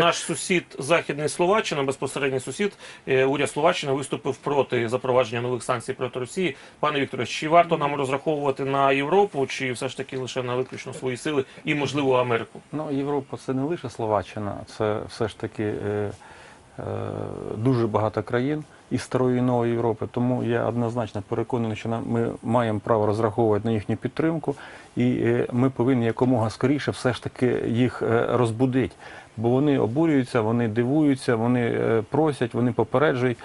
Наш сусід Західний Словаччина, безпосередній сусід, е, уряд Словаччини виступив проти запровадження нових санкцій проти Росії. Пане Вікторе, чи варто нам розраховувати на Європу, чи все ж таки лише на виключно свої сили і, можливо, Америку? Ну, Європа це не лише Словаччина, це все ж таки е, е, дуже багато країн із старої і нової Європи. Тому я однозначно переконаний, що ми маємо право розраховувати на їхню підтримку, і е, ми повинні якомога скоріше все ж таки їх е, розбудити. Бо вони обурюються, вони дивуються, вони е, просять, вони попереджують,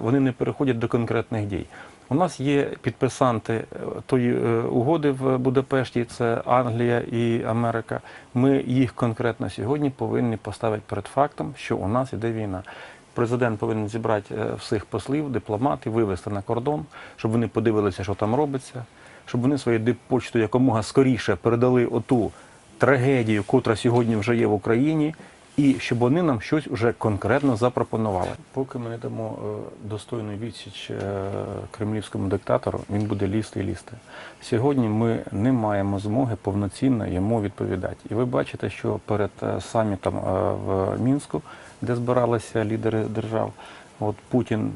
вони не переходять до конкретних дій. У нас є підписанти тої угоди в Будапешті, це Англія і Америка. Ми їх конкретно сьогодні повинні поставити перед фактом, що у нас іде війна. Президент повинен зібрати е, всіх послів, дипломатів, вивести на кордон, щоб вони подивилися, що там робиться, щоб вони своєю диппочту якомога скоріше передали оту трагедію, котра сьогодні вже є в Україні, і щоб вони нам щось вже конкретно запропонували. Поки ми не дамо е, достойну відсіч е, кремлівському диктатору, він буде лізти і лізти. Сьогодні ми не маємо змоги повноцінно йому відповідати. І ви бачите, що перед е, самітом в Мінську, де збиралися лідери держав, от Путін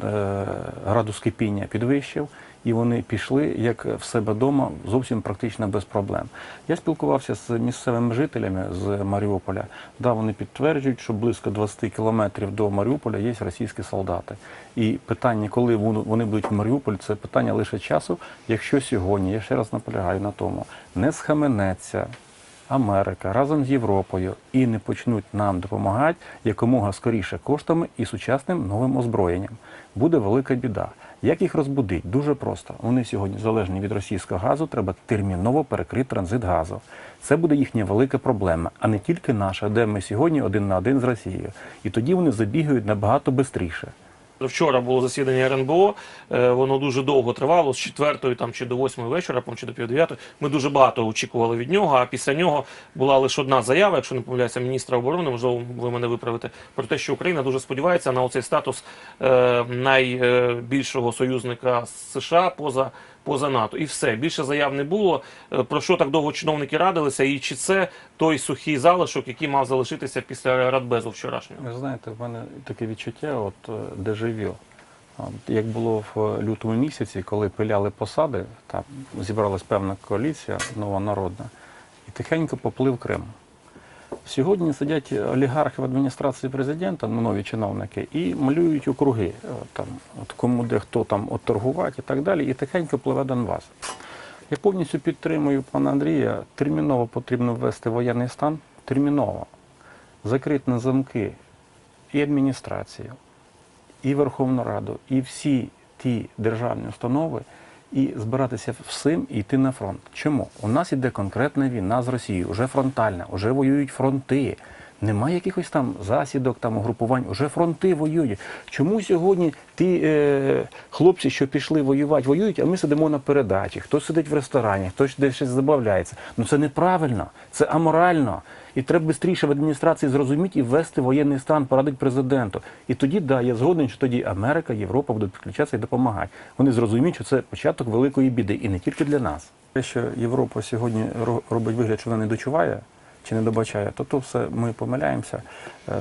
градус кипіння підвищив, і вони пішли як в себе вдома зовсім практично без проблем. Я спілкувався з місцевими жителями з Маріуполя. Да, вони підтверджують, що близько 20 кілометрів до Маріуполя є російські солдати. І питання, коли вони будуть в Маріуполь, це питання лише часу. Якщо сьогодні, я ще раз наполягаю на тому, не схаменеться Америка разом з Європою і не почнуть нам допомагати якомога скоріше коштами і сучасним новим озброєнням. Буде велика біда. Як їх розбудить? Дуже просто. Вони сьогодні залежні від російського газу, треба терміново перекрити транзит газу. Це буде їхня велика проблема, а не тільки наша, де ми сьогодні один на один з Росією. І тоді вони забігають набагато швидше. Вчора було засідання РНБО, е, воно дуже довго тривало, з 4 там, чи до 8 вечора, чи до пів 9. Ми дуже багато очікували від нього, а після нього була лише одна заява, якщо не помиляюся, міністра оборони, можливо, ви мене виправите, про те, що Україна дуже сподівається на оцей статус е, найбільшого союзника США поза, поза НАТО. І все, більше заяв не було. Е, Про що так довго чиновники радилися, і чи це той сухий залишок, який мав залишитися після Радбезу вчорашнього? Ви знаєте, в мене таке відчуття, от е, дежавю. Як було в лютому місяці, коли пиляли посади, там зібралась певна коаліція новонародна, і тихенько поплив Крим. Сьогодні сидять олігархи в адміністрації президента, ну, нові чиновники, і малюють округи, е, там, от кому де хто там отторгувати і так далі, і тихенько пливе Донбас. Я повністю підтримую пана Андрія. Терміново потрібно ввести воєнний стан. Терміново. Закрити на замки і адміністрацію, і Верховну Раду, і всі ті державні установи, і збиратися всім і йти на фронт. Чому? У нас іде конкретна війна з Росією, вже фронтальна, вже воюють фронти. Немає якихось там засідок, там угрупувань, вже фронти воюють. Чому сьогодні ті е, хлопці, що пішли воювати, воюють, а ми сидимо на передачі, хтось сидить в ресторані, хтось десь щось забавляється. Ну це неправильно, це аморально. І треба швидше в адміністрації зрозуміти і ввести воєнний стан, порадить президенту. І тоді, да, я згоден, що тоді Америка, Європа будуть підключатися і допомагати. Вони зрозуміють, що це початок великої біди, і не тільки для нас. Те, що Європа сьогодні робить вигляд, що вона не дочуває чи не добачає, то то все ми помиляємося. Е,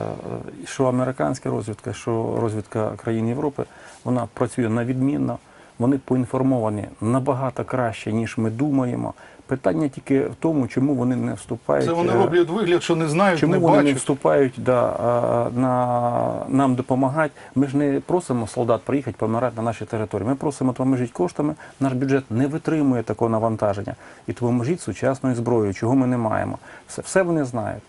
Що американська розвідка, що розвідка країн Європи, вона працює на відмінно. Вони поінформовані набагато краще, ніж ми думаємо. Питання тільки в тому, чому вони не вступають. Це вони е, роблять вигляд, що не знають, Чому не вони не вступають да, на нам допомагати? Ми ж не просимо солдат приїхати помирати на нашій території. Ми просимо допоможіть коштами. Наш бюджет не витримує такого навантаження. І допоможіть сучасною зброєю, чого ми не маємо. Все, все вони знають.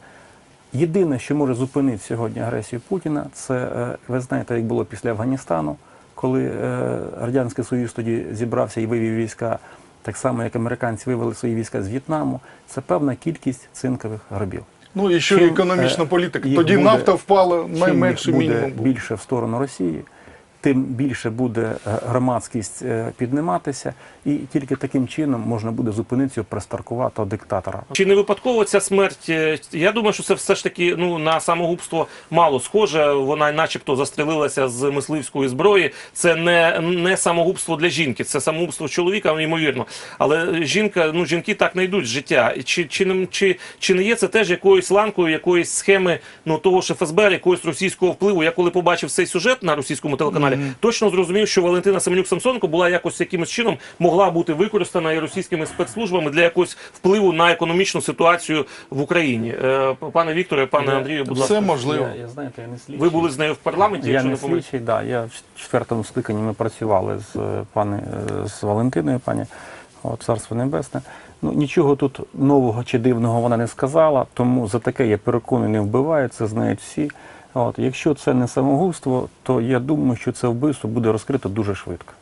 Єдине, що може зупинити сьогодні агресію Путіна, це е, ви знаєте, як було після Афганістану, коли е, Радянський Союз тоді зібрався і вивів війська, так само як американці вивели свої війська з В'єтнаму. Це певна кількість цинкових гробів. Ну і що економічна е, політика. Тоді буде- нафта впала найменше мінімум. більше в сторону Росії, тим більше буде е, громадськість е, підніматися, і тільки таким чином можна буде зупинити цього пристаркуватого диктатора. Чи не випадково ця смерть? е, Я думаю, що це все ж таки ну на самогубство мало схоже. Вона, начебто, застрелилася з мисливської зброї. Це не, не самогубство для жінки, це самогубство чоловіка, ймовірно. Але жінка, ну жінки так не йдуть з життя. Чи, чи, чи, чи не є це теж якоюсь ланкою, якоїсь схеми ну того ж ФСБ, якогось російського впливу? Я коли побачив цей сюжет на російському телеканалі, точно зрозумів, що Валентина Семенюк Самсоненко була якось якимось чином могла бути використана і російськими спецслужбами для якогось впливу на економічну ситуацію в Україні. Е, Пане Вікторе, пане Андрію, будь Все ласка, можливо. Я, я знаєте, я не слідчий. ви були з нею в парламенті, Я якщо не слідчий, да. Я в четвертому скликанні ми працювали з е, пані е, з Валентиною, пані Царство Небесне. Ну нічого тут нового чи дивного вона не сказала, тому за таке я переконаний, не вбиває, це знають всі. От, якщо це не самогубство, то я думаю, що це вбивство буде розкрито дуже швидко.